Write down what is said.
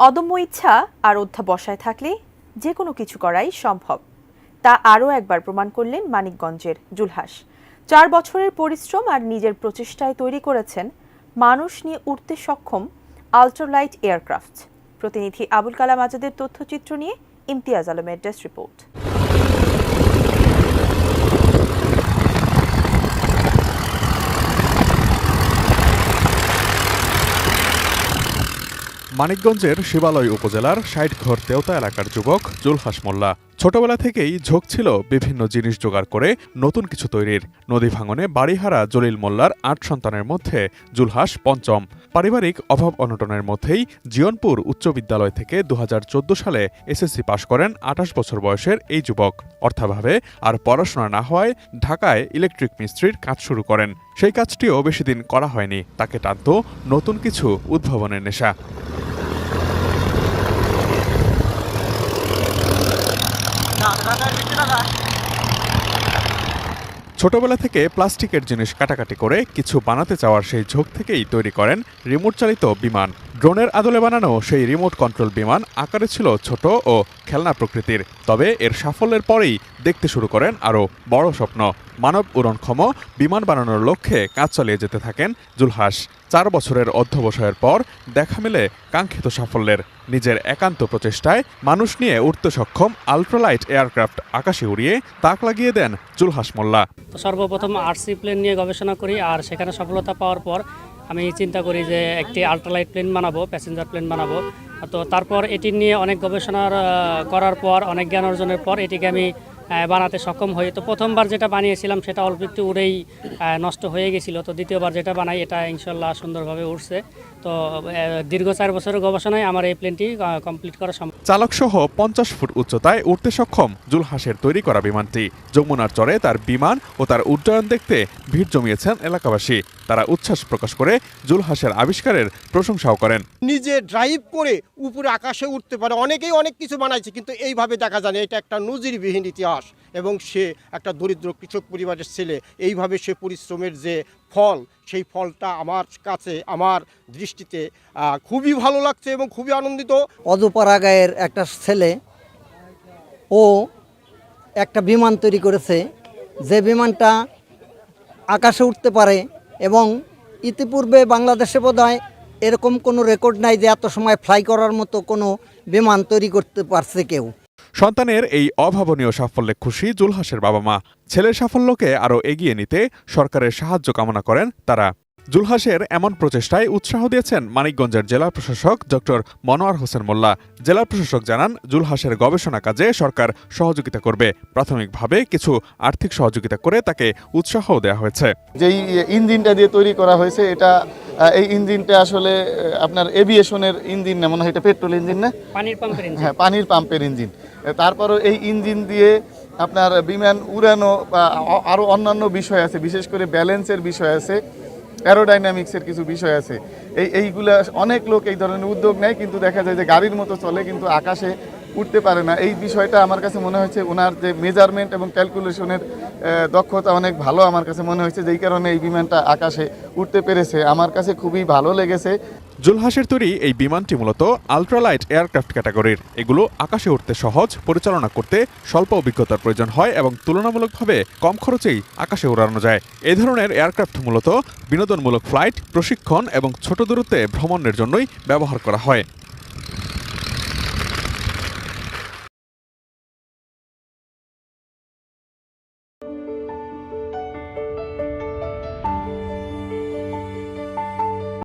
অদম্য ইচ্ছা আর অধ্যাবসায় থাকলে যে কোনো কিছু করাই সম্ভব। তা আরও একবার প্রমাণ করলেন মানিকগঞ্জের জুলহাস। চার বছরের পরিশ্রম আর নিজের প্রচেষ্টায় তৈরি করেছেন মানুষ নিয়ে উঠতে সক্ষম আল্ট্রালাইট এয়ারক্রাফট প্রতিনিধি আবুল কালাম আজাদের তথ্যচিত্র নিয়ে ইমতিয়াজ আলমের ডেস্ক রিপোর্ট মানিকগঞ্জের শিবালয় উপজেলার ষাটঘর তেওতা এলাকার যুবক জুলহাস মোল্লা। ছোটবেলা থেকেই ঝোঁক ছিল বিভিন্ন জিনিস জোগাড় করে নতুন কিছু তৈরির। নদী ভাঙনে বাড়িহারা জলিল মোল্লার আট সন্তানের মধ্যে জুলহাস পঞ্চম। পারিবারিক অভাব অনটনের মধ্যেই জিয়নপুর উচ্চ বিদ্যালয় থেকে দু হাজার চোদ্দ সালে এসএসসি পাশ করেন আঠাশ বছর বয়সের এই যুবক। অর্থাভাবে আর পড়াশোনা না হওয়ায় ঢাকায় ইলেকট্রিক মিস্ত্রির কাজ শুরু করেন। সেই কাজটিও বেশি দিন করা হয়নি। তাকে টানত নতুন কিছু উদ্ভাবনের নেশা। ছোটবেলা থেকে প্লাস্টিকের জিনিস কাটাকাটি করে কিছু বানাতে চাওয়ার সেই ঝোঁক থেকেই তৈরি করেন রিমোট চালিত বিমান। ড্রোনের আদলে বানানো সেই রিমোট কন্ট্রোল বিমান আকারে ছিল ছোট ও খেলনা প্রকৃতির, তবে এর সাফল্যের পরেই দেখতে শুরু করেন আরও বড় স্বপ্ন। মানব উড়নক্ষম বিমান বানানোর লক্ষ্যে কাজ চালিয়ে যেতে থাকেন জুলহাস। চার বছরের অধ্যবসায়ের পর দেখা মেলে কাঙ্ক্ষিত সাফল্যের। নিজের একান্ত প্রচেষ্টায় মানুষ নিয়ে উঠতে সক্ষম আল্ট্রালাইট এয়ারক্রাফট আকাশে উড়িয়ে তাক লাগিয়ে দেন জুলহাস মোল্লা। সর্বপ্রথম আরসি প্লেন নিয়ে গবেষণা করি আর সেখানে সফলতা পাওয়ার পর আমি চিন্তা করি যে একটি আল্ট্রালাইট প্লেন বানাবো প্যাসেঞ্জার প্লেন বানাবো। তো তারপর এটি নিয়ে অনেক গবেষণার করার পর, অনেক জ্ঞান অর্জনের পর এটিকে আমি বানাতে সক্ষম হই। তো প্রথমবার যেটা বানিয়েছিলাম সেটা অল্প একটু উড়েই নষ্ট হয়ে গেছিল। তো দ্বিতীয়বার যেটা বানাই, এটা ইনশাল্লাহ সুন্দরভাবে উঠছে তো দীর্ঘ চার বছরের গবেষণায় আমার এই প্লেনটি কমপ্লিট করা সম্ভব। চালকসহ পঞ্চাশ ফুট উচ্চতায় উঠতে সক্ষম জুলহাসের তৈরি করা বিমানটি। যমুনার চরে তার বিমান ও তার উড্ডয়ন দেখতে ভিড় জমিয়েছেন এলাকাবাসী। তারা উচ্ছ্বাস প্রকাশ করে জুলহাসের আবিষ্কারের প্রশংসাও করেন। নিজে ড্রাইভ করে উপরে আকাশে উঠতে পারে। অনেকেই অনেক কিছু বানাইছে কিন্তু এইভাবে দেখা যায় এটা একটা নজিরবিহীন ইতিহাস। এবং সে একটা দরিদ্র কৃষক পরিবারের ছেলে, এইভাবে সে পরিশ্রমের যে ফল, সেই ফলটা আমার কাছে, আমার দৃষ্টিতে খুবই ভালো লাগছে এবং খুবই আনন্দিত। অজপাড়া গায়ের একটা ছেলে, ও একটা বিমান তৈরি করেছে। যে বিমানটা আকাশে উঠতে পারে এবং ইতিপূর্বে বাংলাদেশে বোধহয় এরকম কোনো রেকর্ড নাই যে এত সময় ফ্লাই করার মতো কোনো বিমান তৈরি করতে পারছে কেউ। সন্তানের এই অভাবনীয় সাফল্যে খুশি জুলহাসের বাবা মা। ছেলের সাফল্যকে আরও এগিয়ে নিতে সরকারের সাহায্য কামনা করেন তারা। জুলহাসের এমন প্রচেষ্টায় উৎসাহ দিয়েছেন মানিকগঞ্জের জেলা প্রশাসক ডক্টর মনোয়ার হোসেন মোল্লা। জেলা প্রশাসক জানান, জুলহাসের গবেষণা কাজে সরকার সহযোগিতা করবে। প্রাথমিকভাবে কিছু আর্থিক সহযোগিতা করে তাকে উৎসাহ দেওয়া হয়েছে। যেই ইঞ্জিনটা দিয়ে তৈরি করা হয়েছে, এটা এই ইঞ্জিনটা আসলে আপনার এভিয়েশনের ইঞ্জিন না মনে হয় এটা পেট্রোল ইঞ্জিন না? পানির পাম্পের ইঞ্জিন। হ্যাঁ পানির পাম্পের ইঞ্জিন। তারপরও এই ইঞ্জিন দিয়ে আপনার বিমান উড়ানো বা আরও অন্যান্য বিষয় আছে বিশেষ করে ব্যালেন্সের বিষয় আছে অ্যারোডাইনামিক্সের কিছু বিষয় আছে। এই এইগুলা অনেক লোক এই ধরনের উদ্যোগ নেয় কিন্তু দেখা যায় যে গাড়ির মতো চলে কিন্তু আকাশে উঠতে পারে না। এই বিষয়টা আমার কাছে মনে হয়েছে ওনার যে মেজারমেন্ট এবং ক্যালকুলেশনের দক্ষতা অনেক ভালো আমার কাছে মনে হয়েছে, যেই কারণে এই বিমানটা আকাশে উঠতে পেরেছে। আমার কাছে খুবই ভালো লেগেছে। জুলহাসের তৈরি এই বিমানটি মূলত আল্ট্রালাইট এয়ারক্রাফট ক্যাটাগরির এগুলো আকাশে উঠতে সহজ, পরিচালনা করতে স্বল্প অভিজ্ঞতার প্রয়োজন হয় এবং তুলনামূলকভাবে কম খরচেই আকাশে উড়ানো যায়। এ ধরনের এয়ারক্রাফট মূলত বিনোদনমূলক ফ্লাইট প্রশিক্ষণ এবং ছোট দূরত্বে ভ্রমণের জন্যই ব্যবহার করা হয়।